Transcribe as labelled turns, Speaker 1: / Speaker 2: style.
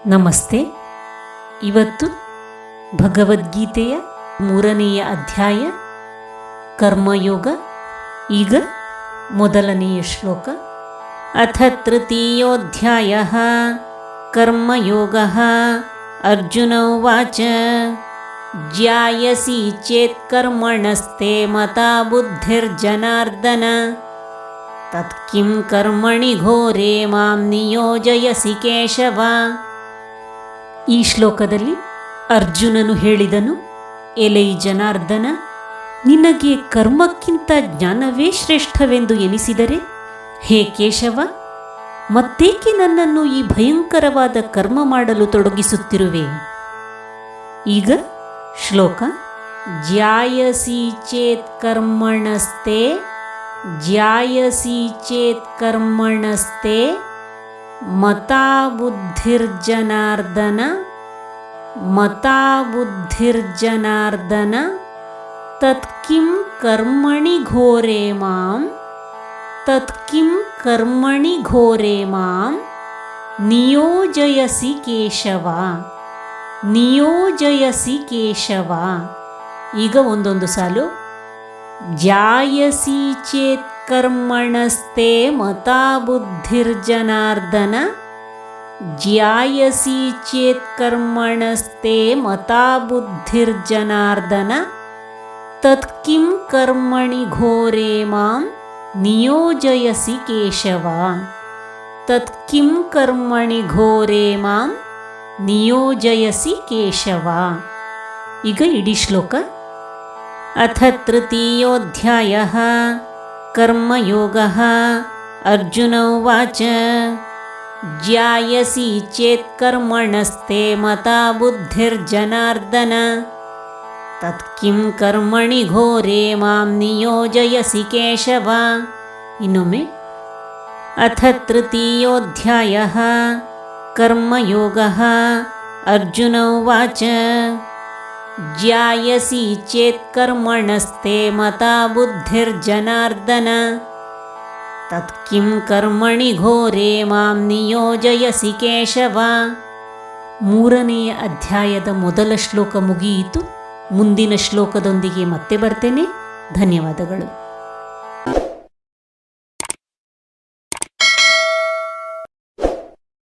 Speaker 1: ನಮಸ್ತೆ ಇವತ್ತು ಭಗವದ್ಗೀತೆಯ ಮೂರನೆಯ ಅಧ್ಯಾಯ ಕರ್ಮಯೋಗ ಈಗ ಮೊದಲನೆಯ ಶ್ಲೋಕ ಅಥ ತೃತೀಯೋಧ್ಯಾಯ ಕರ್ಮಯೋಗ ಅರ್ಜುನ ಉವಾಚ ಜ್ಯಾಯಸಿ ಚೇತ್ ಕರ್ಮಣಸ್ತೆ ಮತಾ ಬುದ್ಧಿರ್ಜನಾರ್ದನ ತತ್ಕಿಂ ಕರ್ಮಣಿ ಘೋರೆ ಮಾಂ ನಿಯೋಜಯಸಿ ಕೇಶವ ಈ ಶ್ಲೋಕದಲ್ಲಿ ಅರ್ಜುನನು ಹೇಳಿದನು, ಎಲೈ ಜನಾರ್ದನ, ನಿನಗೆ ಕರ್ಮಕ್ಕಿಂತ ಜ್ಞಾನವೇ ಶ್ರೇಷ್ಠವೆಂದು ಎನಿಸಿದರೆ ಹೇ ಕೇಶವ, ಮತ್ತೇಕೆ ನನ್ನನ್ನು ಈ ಭಯಂಕರವಾದ ಕರ್ಮ ಮಾಡಲು ತೊಡಗಿಸುತ್ತಿರುವೆ? ಈಗ ಶ್ಲೋಕ, ಜ್ಯಾಯಸಿ ಚೇತ್ ಕರ್ಮಣಸ್ತೆ ಜ್ಯಾಯಸಿ ಚೇತ್ ಕರ್ಮಣಸ್ತೆ ಮತಾ ಬುದ್ಧಿರ್ಜನಾರ್ದನ ಮತಾ ತತ್ಕಿಂ ಕರ್ಮಣಿ ಘೋರೆ ಮಾಂ, ತತ್ಕಿಂ ಕರ್ಮಣಿ ಘೋರೆ ಮಾಂ, ನಿಯೋಜಯಸಿ ಕೇಶವ ನಿಯೋಜಯಸಿ ಕೇಶವ. ಈಗ ಒಂದೊಂದು ಸಾಲು. ಜಾಯಸಿ ಚೇತ್ कर्मणस्ते मता बुद्धिर्जनार्दन ज्यायसि चेत्कर्मणस्ते मताबुद्धिर्जनार्दन तत्किं कर्मणि घोरे मां नियोजयसि केशव। तत्किं कर्मणि घोरे मां नियोजयसि केशवा। इह इडिश्लोक अथ तृतीयोऽध्यायः। कर्मयोगः। अर्जुन उवाच ज्यायसि चेत् कर्मणस्ते मता बुद्धिर्जनार्दन। तत्किं कर्मणि घोरे मां नियोजयसि केशव। इ मे अथ तृतीयोऽध्यायः। कर्मयोगः। अर्जुन उवाच ज्यायसि चेत् कर्मणस्ते मता बुद्धिर्जनार्दन तत्किं कर्मणि घोरे ಮಾಂ ನಿಯೋಜಯಸಿ ಕೇಶವ ಮೂರನೆಯ ಅಧ್ಯಾಯದ ಮೊದಲ ಶ್ಲೋಕ ಮುಗಿಯಿತು ಮುಂದಿನ ಶ್ಲೋಕದೊಂದಿಗೆ ಮತ್ತೆ ಬರ್ತೇನೆ ಧನ್ಯವಾದಗಳು